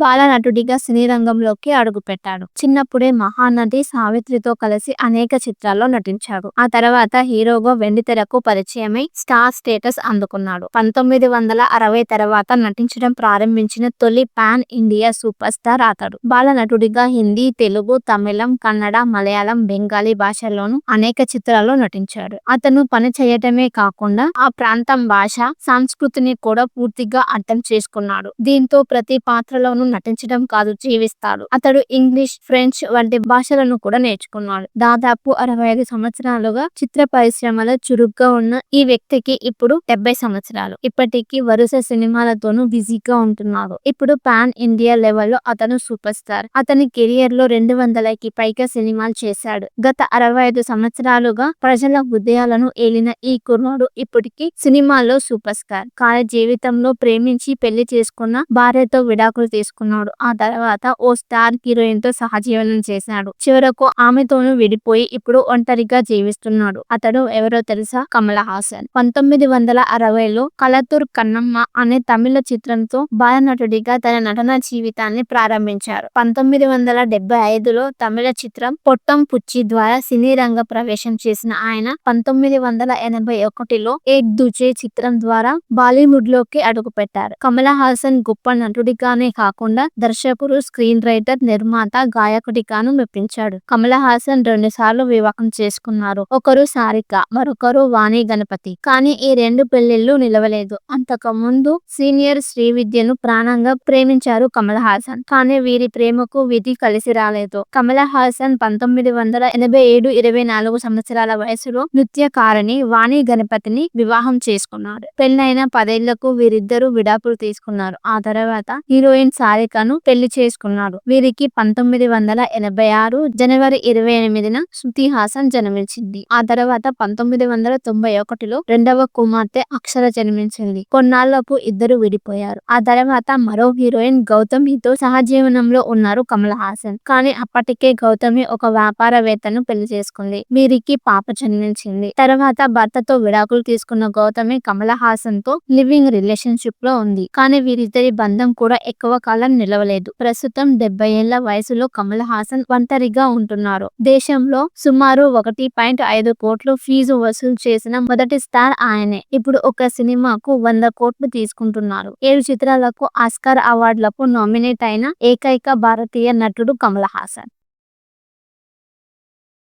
బాలనటుడిగా సినీ రంగంలోకి అడుగుపెట్టాడు చిన్నప్పుడే మహానటి సావిత్రితో కలిసి అనేక చిత్రాల్లో నటించాడు. ఆ తర్వాత హీరోగా వెండితెరకు పరిచయమై స్టార్ స్టేటస్ అందుకున్నాడు. పంతొమ్మిది వందల అరవై తర్వాత నటించడం ప్రారంభించిన తొలి పాన్ ఇండియా సూపర్ స్టార్ అతడు. బాలనటుడిగా హిందీ తెలుగు తమిళం కన్నడ మలయాళం బెంగాలీ భాషల్లోనూ అనేక చిత్రాల్లో నటించాడు. అతను పని చేయటమే కాకుండా ఆ ప్రాంతం భాష సంస్కృతిని కూడా పూర్తిగా అర్థం చేసుకున్నాడు. దీంతో ప్రతి పాత్రలోనూ నటించడం కాదు జీవిస్తాడు అతడు ఇంగ్లీష్ ఫ్రెంచ్ వంటి భాషలను కూడా నేర్చుకున్నాడు. దాదాపు అరవై ఐదు సంవత్సరాలుగా చిత్ర పరిశ్రమలో చురుగ్గా ఉన్న ఈ వ్యక్తికి ఇప్పుడు డెబ్బై సంవత్సరాలు. ఇప్పటికీ వరుస సినిమాలతోనూ బిజీగా ఉంటున్నారు ఇప్పుడు పాన్ ఇండియా లెవెల్లో అతను సూపర్ స్టార్. అతని కెరియర్లో రెండు వందలకి పైగా సినిమాలు చేశాడు. గత అరవై ఐదు సంవత్సరాలుగా ప్రజల హృదయాలను ఏలిన ఈ కుర్రాడు ఇప్పటికీ సినిమాల్లో సూపర్ స్టార్. కాలే జీవితంలో ప్రేమించి పెళ్ళి చేసుకున్న భార్యతో విడాకులు తీసుకున్నాడు ఆ తర్వాత ఓ స్టార్ హీరోయిన్తో సహజీవనం చేశాడు. చివరకు ఆమెతోనూ విడిపోయి ఇప్పుడు ఒంటరిగా జీవిస్తున్నాడు. అతడు ఎవరో తెలుసా? కమల హాసన్. పంతొమ్మిది వందల అరవైలో కలతూర్ కన్నమ్మ అనే తమిళ చిత్రంతో బాలనటుడిగా తన నటన జీవితాన్ని ప్రారంభించారు. పంతొమ్మిది వందల డెబ్బై ఐదులో తమిళ చిత్రం పొట్టం పుచ్చి ద్వారా సినీ రంగ ప్రవేశం చేసిన ఆయన పంతొమ్మిది వందల ఎనభై ఒకటిలో ఏక్ దుజే చిత్రం ద్వారా బాలీవుడ్లోకి అడుగుపెట్టారు. కమల హాసన్ గొప్ప నటుడిగానే కాకుండా దర్శకుడు స్క్రీన్ రైటర్ నిర్మాత గాయకుడిగాను మెప్పించాడు. కమల్ హాసన్ రెండు సార్లు వివాహం చేసుకున్నారు. ఒకరు సారిక మరొకరు వాణి గణపతి. కానీ ఈ రెండు పెళ్ళిళ్ళు నిలవలేదు. అంతకు ముందు సీనియర్ శ్రీవిద్యను ప్రాణంగా ప్రేమించారు కమల్ హాసన్ కానీ వీరి ప్రేమకు విధి కలిసి రాలేదు. కమల్ హాసన్ పంతొమ్మిది వందల ఎనభై ఏడు ఇరవై నాలుగు సంవత్సరాల వయసులో నృత్యకారిణి వాణి గణపతిని వివాహం చేసుకున్నారు పెళ్ళైన పదేళ్ళకు వీరిద్దరూ విడాకులు తీసుకున్నారు. ఆ తర్వాత హీరోయిన్ సారికను పెళ్ళి చేసుకున్నాడు వీరికి పంతొమ్మిది వందల ఎనభై ఆరు జనవరి ఇరవై ఎనిమిదిన శృతి హాసన్ జన్మించింది. ఆ తర్వాత పంతొమ్మిది వందల తొంభై ఒకటిలో రెండవ కుమార్తె అక్షర జన్మించింది. కొన్నాళ్ళకు ఇద్దరు విడిపోయారు. ఆ తర్వాత మరో హీరోయిన్ గౌతమితో సహజీవనంలో ఉన్నారు కమల్ హాసన్ కానీ అప్పటికే గౌతమి ఒక వ్యాపారవేత్తను పెళ్ళి చేసుకుంది. వీరికి పాప జన్మించింది. తర్వాత భర్తతో విడాకులు తీసుకున్న గౌతమి కమల్ హాసన్తో లివింగ్ రిలేషన్షిప్లో ఉంది. కానీ వీరిద్దరి బంధం కూడా ఎక్కువ కాలం నిలవలేదు. ప్రస్తుతం డెబ్బై ఏళ్ళ వయసులో కమల్ హాసన్ ఒంటరిగా ఉంటున్నారు. దేశంలో సుమారు ఒకటి పాయింట్ ఐదు కోట్లు ఫీజు వసూలు చేసిన మొదటి స్టార్ ఆయనే. ఇప్పుడు ఒక సినిమాకు వంద కోట్లు తీసుకుంటున్నారు. ఏడు చిత్రాలకు ఆస్కార్ అవార్డులకు నామినేట్ అయిన ఏకైక భారతీయ నటుడు కమల్ హాసన్.